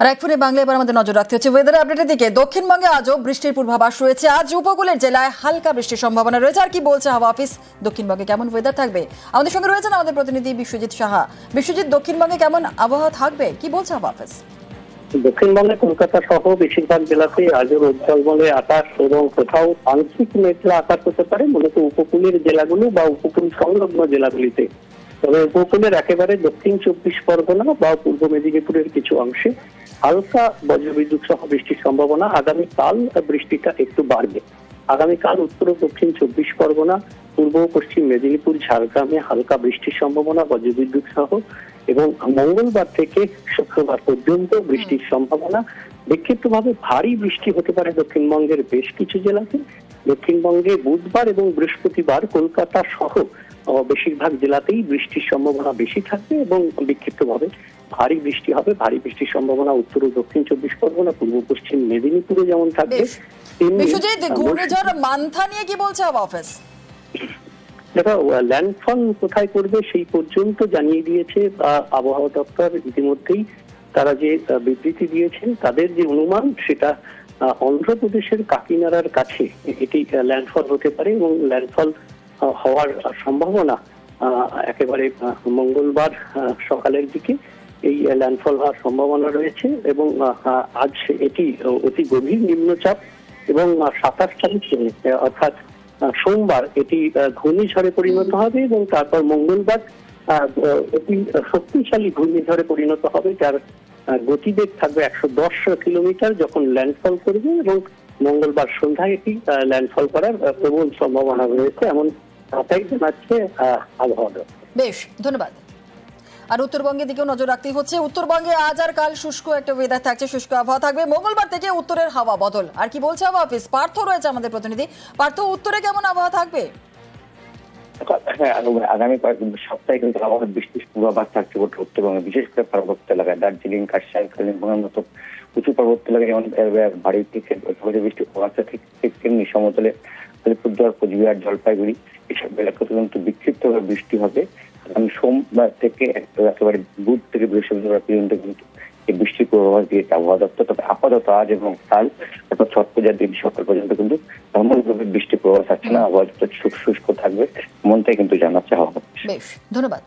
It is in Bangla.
আর এক ফোনে বাংলা এবার আমাদের নজর রাখতে হচ্ছে ওয়েদার আপডেটের দিকে। দক্ষিণবঙ্গে আজও বৃষ্টির পূর্বাভাস রয়েছে। আজ উপকূলের জেলায় হালকা বৃষ্টির সম্ভাবনা রয়েছে। আর কি বলছে হাওয়া অফিস? দক্ষিণবঙ্গে কেমন ওয়েদার থাকবে? আমাদের সঙ্গে রয়েছেন আমাদের প্রতিনিধি বিশ্বজিৎ সাহা। বিশ্বজিৎ, দক্ষিণবঙ্গে কেমন আবহাওয়া থাকবে? কি বলছে হাওয়া অফিস? দক্ষিণবঙ্গে কলকাতা সহ বেশিরভাগ জেলাতে আজও রোদ বলে আকাশ এবং কোথাও আংশিক মেঘলা আকাশ হতে পারে, মূলত উপকূলের জেলাগুলো বা উপকূল সংলগ্ন জেলাগুলিতে। তবে উপকূলের একেবারে দক্ষিণ চব্বিশ পরগনা বা পূর্ব মেদিনীপুরের কিছু অংশে হালকা বজ্রবিদ্যুৎ সহ বৃষ্টির সম্ভাবনা। আগামীকাল বৃষ্টিটা একটু বাড়বে। আগামীকাল উত্তর ও দক্ষিণ চব্বিশ পরগনা, পূর্ব পশ্চিম মেদিনীপুর, ঝাড়গ্রামে হালকা বৃষ্টির সম্ভাবনা বজ্রবিদ্যুৎ সহ এবং মঙ্গলবার থেকে শুক্রবার পর্যন্ত বৃষ্টির সম্ভাবনা। বিক্ষিপ্তভাবে ভারী বৃষ্টি হতে পারে দক্ষিণবঙ্গের বেশ কিছু জেলাতে। দক্ষিণবঙ্গে বুধবার এবং বৃহস্পতিবার কলকাতা সহ বেশিরভাগ জেলাতেই বৃষ্টির সম্ভাবনা বেশি থাকবে এবং বিক্ষিপ্তভাবে ভারী বৃষ্টি হবে। ভারী বৃষ্টির সম্ভাবনা উত্তর ও দক্ষিণ চব্বিশ পরগনা পূর্ব পশ্চিম মেদিনীপুরে যেমন থাকবে বিশ্বজিৎ ঘূর্ণিঝড় মান্থা নিয়ে কি বলছে অফিস? দেখো ল্যান্ডফল কোথায় করবে সেই পর্যন্ত জানিয়ে দিয়েছে আবহাওয়া দপ্তর। ইতিমধ্যেই তারা যে বিবৃতি দিয়েছেন তাদের যে অনুমান সেটা অন্ধ্রপ্রদেশের কাকিনাড়ার কাছে এটি ল্যান্ডফল হতে পারে এবং ল্যান্ডফল হওয়ার সম্ভাবনা একেবারে মঙ্গলবার সকালের দিকে এই ল্যান্ডফল হওয়ার সম্ভাবনা রয়েছে এবং আজ এটি অতি গভীর নিম্নচাপ এবং সাতাশ তারিখে অর্থাৎ সোমবার এটি ঘূর্ণিঝড়ে পরিণত হবে এবং তারপর মঙ্গলবার আহ, শক্তিশালী ঘূর্ণিঝড়ে পরিণত হবে যার গতিবেগ থাকবে একশো দশ কিলোমিটার যখন ল্যান্ডফল করবে এবং মঙ্গলবার সন্ধ্যায় এটি ল্যান্ডফল করার প্রবল সম্ভাবনা রয়েছে। এমন কথাই জানাচ্ছে আবহাওয়া বেশ ধন্যবাদ। আর উত্তরবঙ্গের দিকেও নজর রাখতেই হচ্ছে। উত্তরবঙ্গে আজ আর কাল শুষ্ক একটা ওয়েদার থাকছে শুষ্ক আবহাওয়া থাকবে। মঙ্গলবার থেকে উত্তরের হাওয়া বদল। আর কি বলছে হাওয়া অফিস পার্থ রয়েছে আমাদের প্রতিনিধি। পার্থ উত্তরে কেমন আবহাওয়া থাকবে? হ্যাঁ আগামী- কয়েক সপ্তাহে কিন্তু আবহাওয়া বৃষ্টির পূর্বাভাস থাকছে উত্তরবঙ্গে বিশেষ করে পার্বত্য এলাকায়। দার্জিলিং কাশাই কালিম্পংয়ের মতো উঁচু পার্বত্য এলাকায় যেমন ভারী থেকে ঝড়ে বৃষ্টি পড়াচ্ছে ঠিক ঠিক তেমনি সমতলে আলিপুরদুয়ার কোচবিহার, জলপাইগুড়ি, এসব এলাকাতে কিন্তু বিক্ষিপ্তভাবে বৃষ্টি হবে। আগামী সোমবার থেকে একেবারে বুধ থেকে বৃহস্পতিবার পর্যন্ত কিন্তু এই বৃষ্টির পূর্বাভাস দিয়েছে আবহাওয়া দপ্তর তবে আপাতত আজ এবং কাল অর্থাৎ ছট পূজার দিন সকাল পর্যন্ত কিন্তু তেমনভাবে বৃষ্টির পূর্বাভাস আসছে না। আবহাওয়া দপ্তর শুষ্ক থাকবে মনটাই কিন্তু জানাচ্ছে হওয়া বেশ, ধন্যবাদ।